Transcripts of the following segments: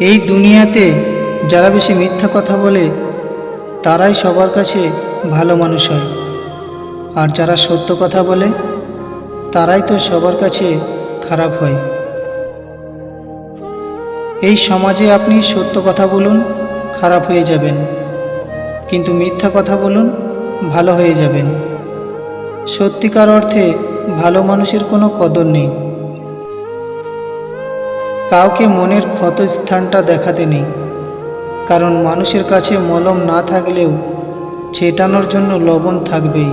এই দুনিয়াতে যারা বেশি মিথ্যা কথা বলে, তারাই সবার কাছে ভালো মানুষ হয়। আর যারা সত্য কথা বলে, তারাই তো সবার কাছে খারাপ হয়। এই সমাজে আপনি সত্য কথা বলুন, খারাপ হয়ে যাবেন। কিন্তু মিথ্যা কথা বলুন, ভালো হয়ে যাবেন। সত্যিকার অর্থে ভালো মানুষের কোনো কদর নেই। কাউকে মনের ক্ষত স্থানটা দেখাতে নেই। কারণ মানুষের কাছে মলম না থাকলেও ছেটানোর জন্য লবণ থাকবেই।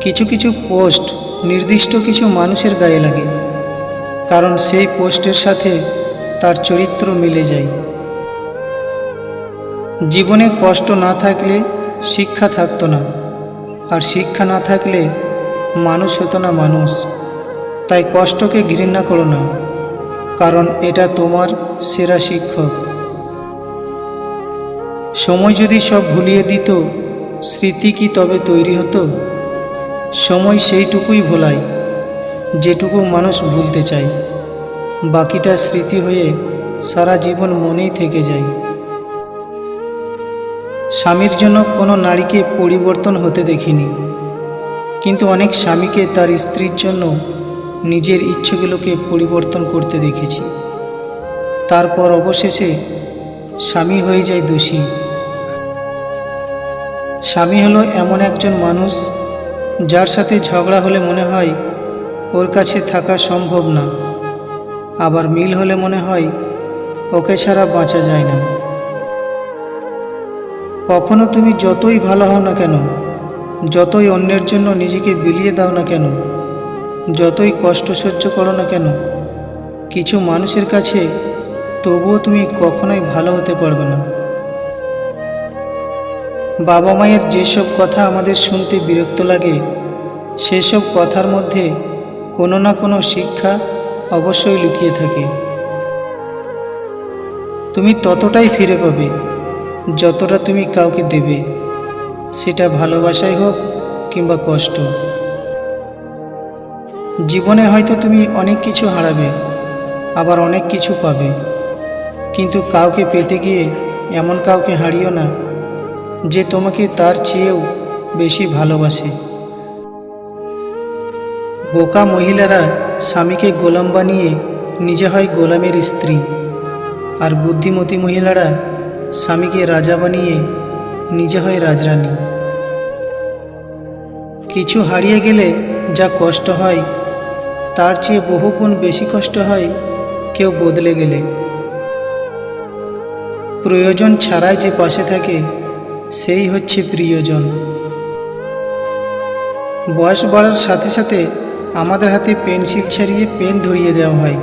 কিছু কিছু পোস্ট নির্দিষ্ট কিছু মানুষের গায়ে লাগে, কারণ সেই পোস্টের সাথে তার চরিত্র মিলে যায়। জীবনে কষ্ট না থাকলে শিক্ষা থাকতো না, আর শিক্ষা না থাকলে মানুষ হতো না মানুষ। তাই কষ্টকে ঘৃণা করো না, কারণ এটা তোমার সেরা শিক্ষক। সময় যদি সব ভুলিয়ে দিত, স্মৃতি কি তবে তৈরি হতো? সময় সেইটুকুই ভোলায়, যেটুকু মানুষ ভুলতে চায়। বাকিটা স্মৃতি হয়ে সারা জীবন মনেই থেকে যায়। স্বামীর জন্য কোনো নারীকে পরিবর্তন হতে দেখিনি, কিন্তু অনেক স্বামীকে তার স্ত্রীর জন্য নিজের ইচ্ছেগুলোকে পরিবর্তন করতে দেখেছি। তারপর অবশেষে স্বামী হয়ে যায় দোষী। স্বামী হলো এমন একজন মানুষ যার সাথে ঝগড়া হলে মনে হয় ওর কাছে থাকা সম্ভব না। আবার মিল হলে মনে হয় ওকে ছাড়া বাঁচা যায় না। কখনো তুমি যতই ভালো হও না কেন, যতই অন্যের জন্য নিজেকে বিলিয়ে দাও না কেন যতই কষ্ট সহ্য করো না কেন, কিছু মানুষের কাছে তবুও তুমি কখনোই ভালো হতে পারবে না। বাবা মায়ের যেসব কথা আমাদের শুনতে বিরক্ত লাগে, সেসব কথার মধ্যে কোনো না কোনো শিক্ষা অবশ্যই লুকিয়ে থাকে। তুমি ততটাই ফিরে পাবে, যতটা তুমি কাউকে দেবে। সেটা ভালোবাসাই হোক কিংবা কষ্ট। জীবনে হয়তো তুমি অনেক কিছু হারাবে, আবার অনেক কিছু পাবে। কিন্তু কাউকে পেতে গিয়ে এমন কাউকে হারিও না যে তোমাকে তার চেয়েও বেশি ভালোবাসে। বোকা মহিলারা স্বামীকে গোলাম বানিয়ে নিজে হয় গোলামের স্ত্রী, আর বুদ্ধিমতী মহিলারা স্বামীকে রাজা বানিয়ে নিজে হয় রাজরানী। কিছু হারিয়ে গেলে যা কষ্ট হয় তার চেয়ে বহুগুণ বেশি কষ্ট হয় কেউ বদলে গেলে। প্রয়োজন ছাড়াই যে পাশে থাকে, সেই হচ্ছে প্রিয়জন। বয়স বাড়ার সাথে সাথে আমাদের হাতে পেন্সিল ছাড়িয়ে পেন ধরিয়ে দেওয়া হয়।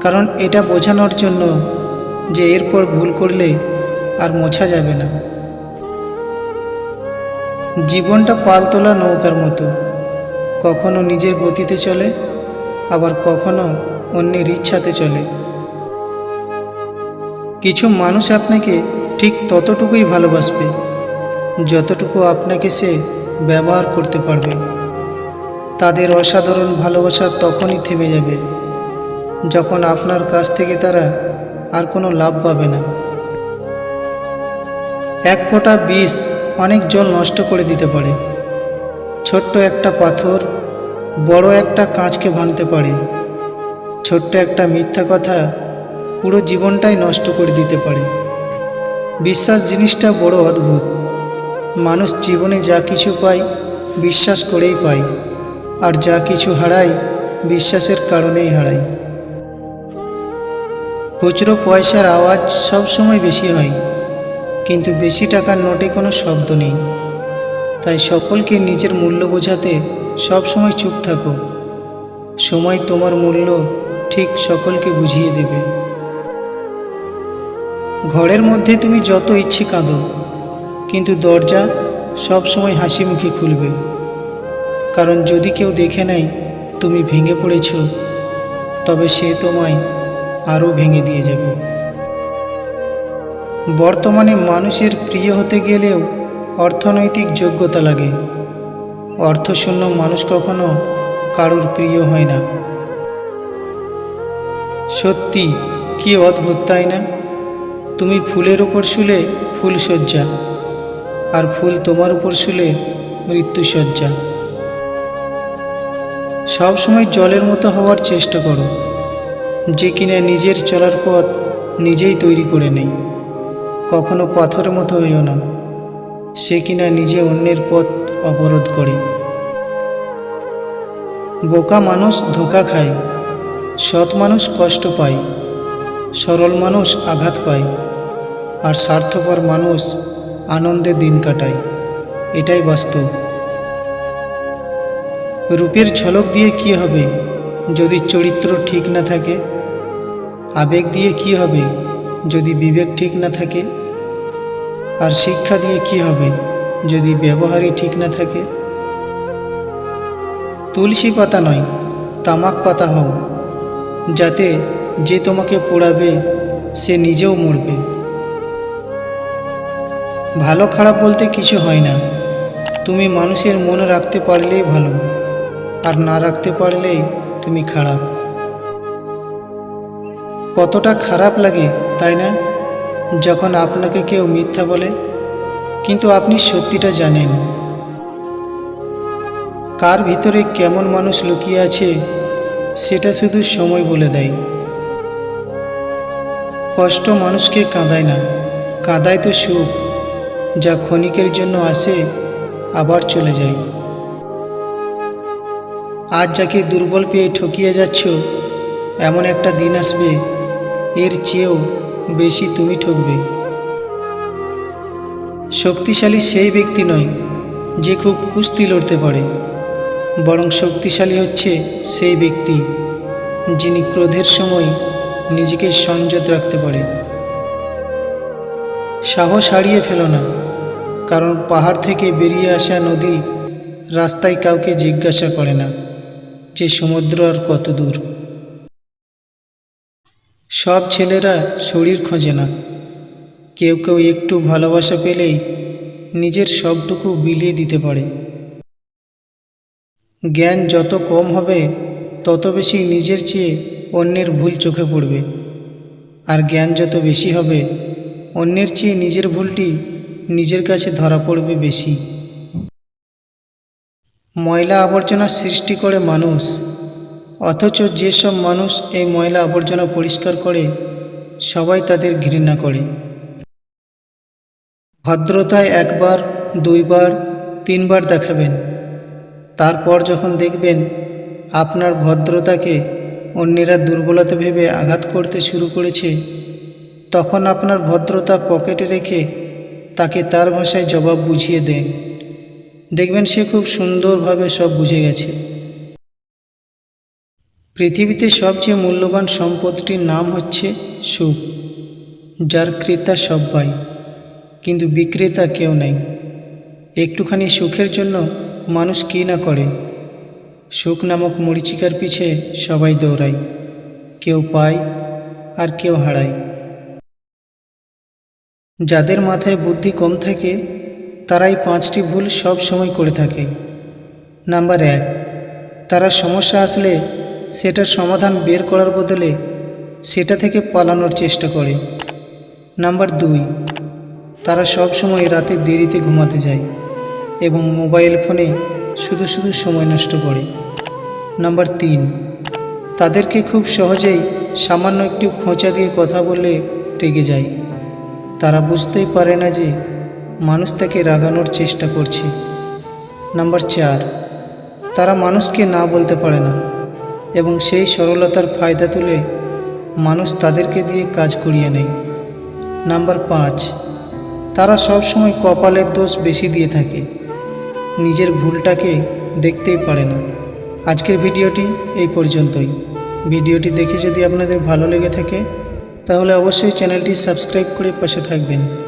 কারণ এটা বোঝানোর জন্য যে এরপর ভুল করলে আর মোছা যাবে না। জীবনটা পালতোলা নৌকার মতো। কখনো নিজের গতিতে চলে, আবার কখনো অন্যের ইচ্ছাতে চলে। কিছু মানুষ আপনাকে ঠিক ততটুকুই ভালোবাসবে, যতটুকু আপনাকে সে ব্যবহার করতে পারবে। তাদের অসাধারণ ভালোবাসা তখনই থেমে যাবে, যখন আপনার কাছ থেকে তারা আর কোনো লাভ পাবে না। এক ফোঁটা বিষ অনেক জল নষ্ট করে দিতে পারে। ছোট্ট একটা পাথর, বড় একটা কাঁচকে ভাঙতে পারে। ছোট্ট একটা মিথ্যা কথা পুরো জীবনটাই নষ্ট করে দিতে পারে। বিশ্বাস জিনিসটা বড় অদ্ভুত। মানুষ জীবনে যা কিছু পায় বিশ্বাস করেই পায়, আর যা কিছু হারায় বিশ্বাসের কারণেই হারায়। খুচরো পয়সার আওয়াজ সবসময় বেশি হয়, কিন্তু বেশি টাকার নোটে কোনো শব্দ নেই। তাই সকলকে নিজের মূল্য বোঝাতে সব সময় চুপ থাকো। সময় তোমার মূল্য ঠিক সকলকে বুঝিয়ে দেবে। ঘরের মধ্যে তুমি যত ইচ্ছে কাঁদো, কিন্তু দরজা সব সময় হাসি মুখে খুলবে। কারণ যদি কেউ দেখে নেয় তুমি ভেঙে পড়েছ, তবে সে তোমায় আরও ভেঙে দিয়ে যাবে। বর্তমানে মানুষের প্রিয় হতে গেলেও অর্থনৈতিক যোগ্যতা লাগে। অর্থশূন্য মানুষ কখনো কারুর প্রিয় হয় না। সত্যি কি অদ্ভুত, তাই না? তুমি ফুলের ওপর শুলে ফুলশয্যা আর ফুল তোমার উপর শুলে মৃত্যুসজ্জা সব সময় জলের মতো হওয়ার চেষ্টা করো, যে কিনা নিজের চলার পথ নিজেই তৈরি করে নেই। কখনো পাথরের মতো হইও না। সে কিনা নিজে অন্যের পথ অবরোধ করে। বোকা মানুষ ধোঁকা খায়, সৎ মানুষ কষ্ট পায়, সরল মানুষ আঘাত পায়, আর স্বার্থপর মানুষ আনন্দে দিন কাটায়। এটাই বাস্তব। রূপের ছলক দিয়ে কি হবে? যদি চরিত্র ঠিক না থাকে, আবেগ দিয়ে কি হবে? যদি বিবেক ঠিক না থাকে আর শিক্ষা দিয়ে কি হবে যদি ব্যবহারই ঠিক না থাকে? তুলসী পাতা নয়, তামাক পাতা হও যাতে যে তোমাকে পোড়াবে, সে নিজেও মরবে। ভালো খারাপ বলতে কিছু হয় না। তুমি মানুষের মনে রাখতে পারলেই ভালো, আর না রাখতে পারলেই তুমি খারাপ। কতটা খারাপ লাগে, তাই না? যখন আপনাকে কেউ মিথ্যা বলে, কিন্তু আপনি সত্যিটা জানেন। কার ভিতরে কেমন মানুষ লুকিয়ে আছে, সেটা শুধু সময় বলে দেয়। কষ্ট মানুষকে কাঁদায় না। কাঁদায় তো সুখ, যা ক্ষণিকের জন্য আসে, আবার চলে যায়। আজ যাকে দুর্বল পেয়ে ঠকিয়ে যাচ্ছ, এমন একটা দিন আসবে, এর চেয়েও বেশি তুমি ঠকবে। শক্তিশালী সেই ব্যক্তি নয় যে খুব কুস্তি লড়তে পারে। বরং শক্তিশালী হচ্ছে সেই ব্যক্তি যিনি ক্রোধের সময় নিজেকে সংযত রাখতে পারে। সাহস হারিয়ে ফেলো না, কারণ পাহাড় থেকে বেরিয়ে আসা নদী রাস্তায় কাউকে জিজ্ঞাসা করে না যে সমুদ্র আর কত দূর। সব ছেলেরা শরীর খোঁজে না। কেউ কেউ একটু ভালোবাসা পেলেই নিজের সবটুকু বিলিয়ে দিতে পারে। জ্ঞান যত কম হবে, তত বেশি নিজের চেয়ে অন্যের ভুল চোখে পড়বে। আর জ্ঞান যত বেশি হবে, অন্যের চেয়ে নিজের ভুলটি নিজের কাছে ধরা পড়বে বেশি। ময়লা আবর্জনা সৃষ্টি করে মানুষ অথচ যেসব মানুষ এই ময়লা আবর্জনা পরিষ্কার করে, সবাই তাদের ঘৃণা করে। ভদ্রতায় একবার, দুইবার, তিনবার দেখাবেন। তারপর যখন দেখবেন আপনার ভদ্রতাকে অন্যেরা দুর্বলতা ভেবে আঘাত করতে শুরু করেছে, তখন আপনার ভদ্রতা পকেটে রেখে তাকে তার ভাষায় জবাব বুঝিয়ে দেন। দেখবেন সে খুব সুন্দরভাবে সব বুঝে গেছে। পৃথিবীতে সবচেয়ে মূল্যবান সম্পদটির নাম হচ্ছে সুখ, যার ক্রেতা সবাই কিন্তু বিক্রেতা কেউ নাই। একটুখানি সুখের জন্য মানুষ কী না করে? সুখ নামক মরিচিকার পিছে সবাই দৌড়ায়, কেউ পায় আর কেউ হারায়। যাদের মাথায় বুদ্ধি কম থাকে, তারাই পাঁচটি ভুল সব সময় করে থাকে। নাম্বার এক, তারা সমস্যা আসলে সেটার সমাধান বের করার বদলে সেটা থেকে পালানোর চেষ্টা করে। নাম্বার দুই, তারা সব সময় রাতে দেরিতে ঘুমাতে যায় এবং মোবাইল ফোনে শুধু শুধু সময় নষ্ট করে। নাম্বার তিন, তাদেরকে খুব সহজেই সামান্য একটু খোঁচা দিয়ে কথা বললে রেগে যায়। তারা বুঝতেই পারে না যে মানুষ তাকে রাগানোর চেষ্টা করছে। নাম্বার চার, তারা মানুষকে না বলতে পারে না। এবং সেই সরলতার ফায়দা তুলে মানুষ তাদেরকে দিয়ে কাজ করিয়ে নেয়। নাম্বার পাঁচ, তারা সব সময় কপালের দোষ বেশি দিয়ে থাকে। নিজের ভুলটাকে দেখতেই পারে না। আজকের ভিডিওটি এই পর্যন্তই। ভিডিওটি দেখে যদি আপনাদের ভালো লেগে থাকে, তাহলে অবশ্যই চ্যানেলটি সাবস্ক্রাইব করে পাশে থাকবেন।